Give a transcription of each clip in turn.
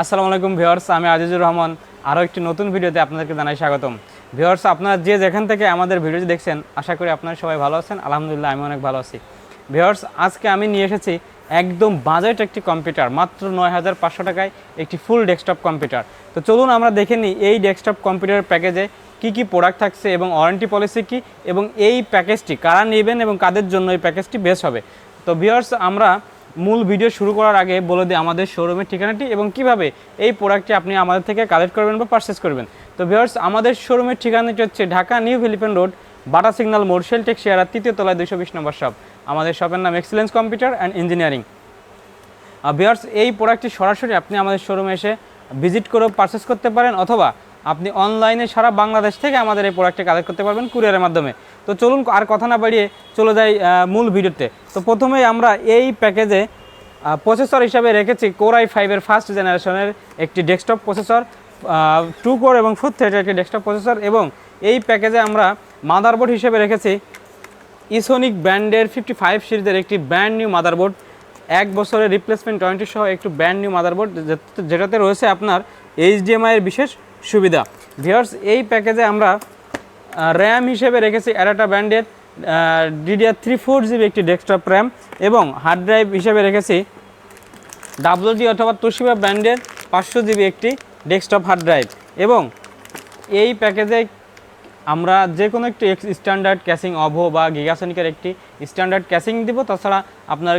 আসসালামু আলাইকুম ভিউয়ার্স, আমি আজিজুর রহমান। আরও একটি নতুন ভিডিওতে আপনাদেরকে জানাই স্বাগতম। ভিউয়ার্স, আপনারা যে যেখান থেকে আমাদের ভিডিওটি দেখছেন, আশা করি আপনারা সবাই ভালো আছেন। আলহামদুলিল্লাহ, আমি অনেক ভালো আছি। ভিউয়ার্স, আজকে আমি নিয়ে এসেছি একদম বাজেট একটি কম্পিউটার, মাত্র নয় হাজার পাঁচশো টাকায় একটি ফুল ডেস্কটপ কম্পিউটার। তো চলুন আমরা দেখে নিই, এই ডেস্কটপ কম্পিউটার প্যাকেজে কি কি প্রোডাক্ট থাকছে এবং ওয়ারেন্টি পলিসি কি এবং এই প্যাকেজটি কারা নেবেন এবং কাদের জন্য এই প্যাকেজটি বেস্ট হবে। তো ভিউয়ার্স, আমরা মূল ভিডিও শুরু করার আগে বলে দিই আমাদের শোরুমের ঠিকানাটি এবং কীভাবে এই প্রোডাক্টটি আপনি আমাদের থেকে কালেক্ট করবেন বা পারচেস করবেন। তো ভিউয়ার্স আমাদের শোরুমের ঠিকানাটি হচ্ছে ঢাকা নিউ ফিলিপিন রোড, বাটা সিগন্যাল মোড় শেলটেক শেয়ার তৃতীয় তলায় দুশো বিশ নম্বর শপ আমাদের শপের নাম excellence computer and engineering viewers এই প্রোডাক্টটি সরাসরি আপনি আমাদের শোরুমে এসে ভিজিট করেও পারচেস করতে পারেন অথবা আপনি অনলাইনে সারা বাংলাদেশ থেকে আমাদের এই প্রোডাক্টটি কালেক্ট করতে পারবেন কুরিয়ারের মাধ্যমে। তো চলুন, আর কথা না বাড়িয়ে চলে যাই মূল ভিডিওতে। তো প্রথমেই আমরা এই প্যাকেজে প্রসেসর হিসাবে রেখেছি কোরাই ফাইভের ফার্স্ট জেনারেশনের একটি ডেস্কটপ প্রসেসর টু কোর এবং ফোর থ্রেডের একটি ডেস্কটপ প্রসেসর এবং এই প্যাকেজে আমরা মাদারবোর্ড হিসেবে রেখেছি ইসোনিক ব্র্যান্ডের ফিফটি ফাইভ সিরিজের একটি ব্র্যান্ড নিউ মাদারবোর্ড এক বছরের রিপ্লেসমেন্ট ওয়ারেন্টি সহ একটু ব্র্যান্ড নিউ মাদারবোর্ড যেটাতে রয়েছে আপনার এইচডিএমআই এর বিশেষ সুবিধা। ভিওর্স এই প্যাকেজে আমরা র্যাম হিসেবে রেখেছি অ্যারাটা ব্র্যান্ডের ডিডিআর থ্রি ফোর জিবি একটি ডেস্কটপ র্যাম এবং হার্ড ড্রাইভ হিসেবে রেখেছি ডাব্লিউডি অথবা তোশিবা ব্র্যান্ডের পাঁচশো জিবি একটি ডেস্কটপ হার্ড ড্রাইভ এবং এই প্যাকেজে আমরা যে কোনো একটি স্ট্যান্ডার্ড ক্যাসিং অভো বা গিগাসনিকের একটি স্ট্যান্ডার্ড ক্যাসিং দিব। তাছাড়া আপনার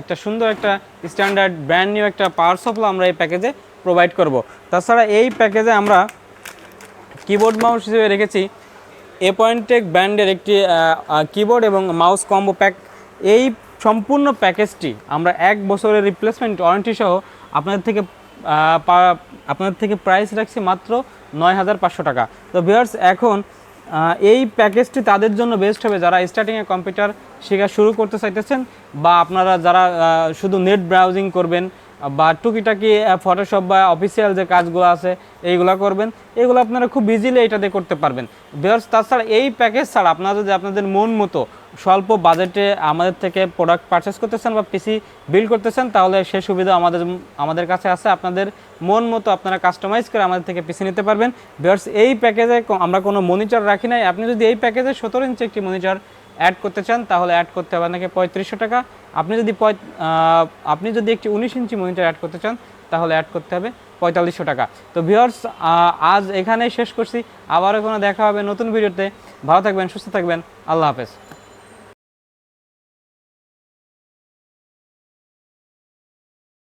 একটা সুন্দর একটা স্ট্যান্ডার্ড ব্র্যান্ড নিউ একটা পাওয়ার সাপ্লাই আমরা এই প্যাকেজে প্রোভাইড করব। তাছাড়া এই প্যাকেজে আমরা কিবোর্ড মাউস হিসেবে রেখেছি এ পয়েন্টেক ব্র্যান্ডের একটি কিবোর্ড এবং মাউস কম্বো প্যাক এই সম্পূর্ণ প্যাকেজটি আমরা এক বছরের রিপ্লেসমেন্ট ওয়ারেন্টি সহ আপনাদের থেকে আপনাদের থেকে প্রাইস রাখছি মাত্র নয় হাজার পাঁচশো টাকা। তো ভিউয়ার্স এখন এই প্যাকেজটি তাদের জন্য বেস্ট হবে যারা স্টার্টিংয়ে কম্পিউটার শেখা শুরু করতে চাইতেছেন বা আপনারা যারা শুধু নেট ব্রাউজিং করবেন বা টুকিটাকি ফটোশপ বা অফিসিয়াল যে কাজগুলো আছে, এইগুলো করবেন। এগুলো আপনারা খুব ইজিলি এটাতে করতে পারবেন। বিকজ তাছাড়া এই প্যাকেজ ছাড়া আপনারা যদি আপনাদের মন মতো স্বল্প বাজেটে আমাদের থেকে প্রোডাক্ট পারচেস করতেছেন বা পিসি বিল্ড করতেছেন তাহলে সে সুবিধা আমাদের আমাদের কাছে আছে। আপনাদের মন মতো আপনারা কাস্টমাইজ করে আমাদের থেকে পিসি নিতে পারবেন। বিকজ এই প্যাকেজে আমরা কোনো মনিটর রাখি নাই। আপনি যদি এই প্যাকেজে সতেরো ইঞ্চি একটি মনিটর অ্যাড করতে চান, তাহলে অ্যাড করতে হবে আপনাকে পঁয়ত্রিশশো টাকা। আপনি যদি আপনি যদি একটি উনিশ ইঞ্চি মনিটর অ্যাড করতে চান, তাহলে অ্যাড করতে হবে পঁয়তাল্লিশশো টাকা। তো ভিওর্স আজ এখানেই শেষ করছি। আবারও কোনো দেখা হবে নতুন ভিডিওতে। ভালো থাকবেন, সুস্থ থাকবেন। আল্লাহ হাফেজ।